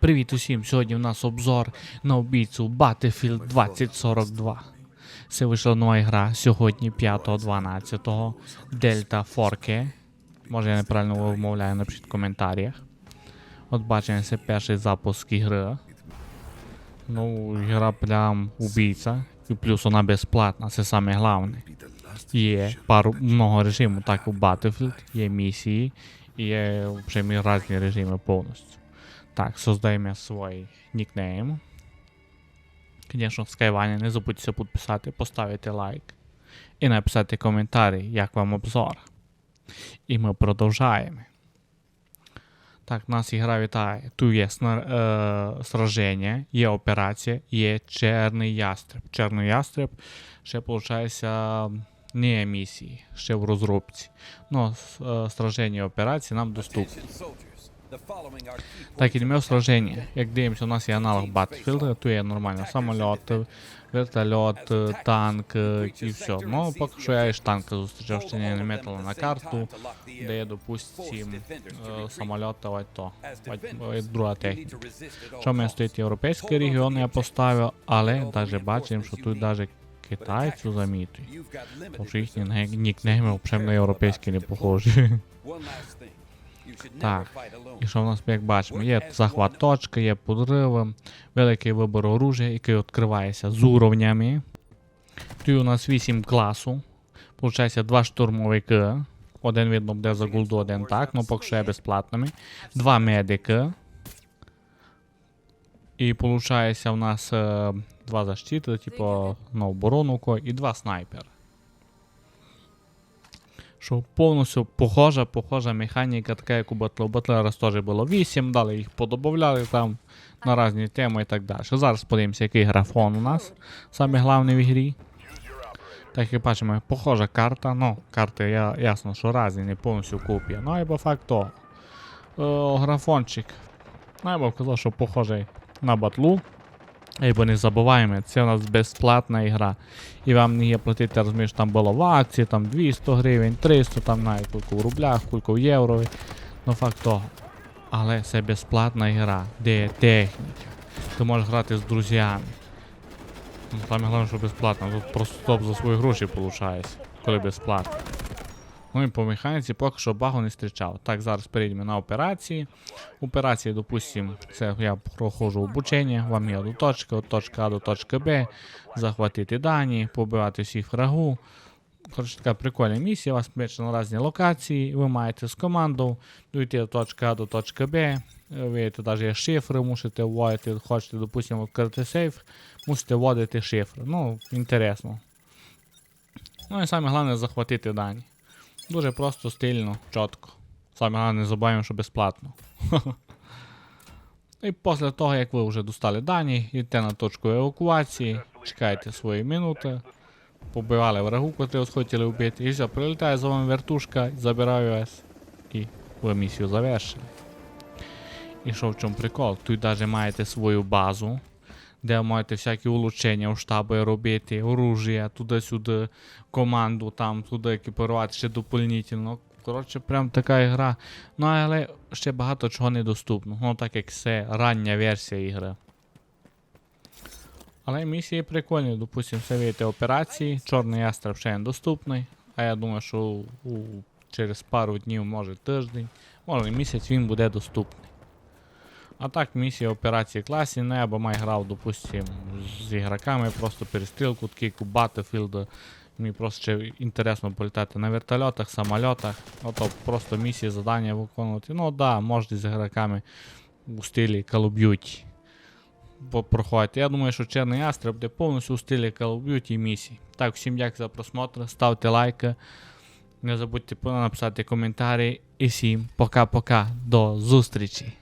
Привіт усім! Сьогодні у нас обзор на убійцу Battlefield 2042. Це вийшла нова гра сьогодні 5.12. Delta Forke. Може я неправильно вимовляю, напишіть в коментарях. От бачимо, це перший запуск ігри. Ну, гра прям убійця. І плюс вона безплатна, це саме головне. Є пару много режимів, так у Battlefield, є місії, є взагалі різні режими повністю. Так, создаємо свій нікнейм. Звісно, в Скайвані не забудьте підписати, поставити лайк і написати коментарі, як вам обзор. І ми продовжаємо. Так, нас ігра вітає. Тут є е, сраження, є операція, є Чорний ястреб. Чорний ястреб ще, виходить, не місії, ще в розробці. Ну, е, сраження і операції нам доступні. Так, ідемо в сраження. Як дивимося, у нас є аналог Battlefield, тут є нормально самоліт, вертольот, танк е, і все. Ну, поки що я і танка зустрічав, ще не наметила на карту, де є, допустим, е, самоліт, ось то, друга техніка. Що в стоїть європейський регіон, я поставив, але навіть бачимо, що тут навіть китайцю замітують. Тому що їхні нікнейми взагалі на європейські не похожі. Так, І що в нас, як бачимо, є захват точки, є подриви, великий вибір оружия, який відкривається з уровнями. Тут у нас 8 класу. Получається два штурмовики. Один видно буде за гулду, один так, ну поки що є безплатними. Два медики. І виходить у нас е, два защити, типу на оборону і два снайпера. Що повністю похожа, похожа механіка, така як у Battle. У раз теж було 8, дали їх подобавляли там на різні теми і так далі. Зараз подивимося, який графон у нас. Саме головне в ігрі. Так як бачимо, похожа карта. Ну, карти я, ясно, що різні, не повністю копія. Ну і по факту е, графончик. Ну, я б казав, що похожий на батлу. І бо не забуваємо, це у нас безплатна ігра. І вам не є платити, що там було в акції, там 200 гривень, 300, там навіть кілька в рублях, кілька в євро. Ну факт того. Але це безплатна гра, де є техніка. Ти можеш грати з друзями. Ну, Саме головне, що безплатно. Тут просто топ за свої гроші виходить, коли безплатно. Ну і по механіці поки що багу не зустрічав. Так, зараз перейдемо на операції. Операції, допустим, це я проходжу обучення, вам є до точки, від точки А до точки Б, захватити дані, побивати всіх врагу. Коротше, така прикольна місія, вас пече на різні локації, ви маєте з команду дійти від точки А до точки Б, ви навіть є шифри, мусите вводити, хочете, допустимо, відкрити сейф, мусите вводити шифри. Ну, інтересно. Ну і саме головне захватити дані. Дуже просто, стильно, чітко. Саме головне, не забуваємо, що безплатно. І після того, як ви вже достали дані, йдете на точку евакуації, чекаєте свої минути, побивали врагу, котрий вас хотіли вбити, і все, прилітає за вами вертушка, забирає вас, і ви місію завершили. І що в чому прикол? Тут навіть маєте свою базу, де можете всякі улучшення у штаби робити, оружія, туди-сюди, команду там, туди екіпірувати ще дополнительно. Коротше, прям така гра. Ну, але ще багато чого недоступно. Ну, так як це рання версія ігри. Але місії прикольні, допустим, все видите операції. Чорний ястреб ще доступний. А я думаю, що у, через пару днів, може тиждень, може місяць він буде доступний. А так, місії операції класні, не або май грав, допустим, з ігроками, просто перестрілку, як Battlefield. Мені просто ще інтересно політати на вертольотах, самольотах. Ото просто місії, завдання виконувати. Ну да, можете з ігроками у стилі Call of Duty проходити. Я думаю, що Чорний Ястреб буде повністю у стилі Call of Duty місій. Так, всім дякую за просмотр, ставте лайки. Не забудьте написати коментарі. І всім пока-пока. До зустрічі!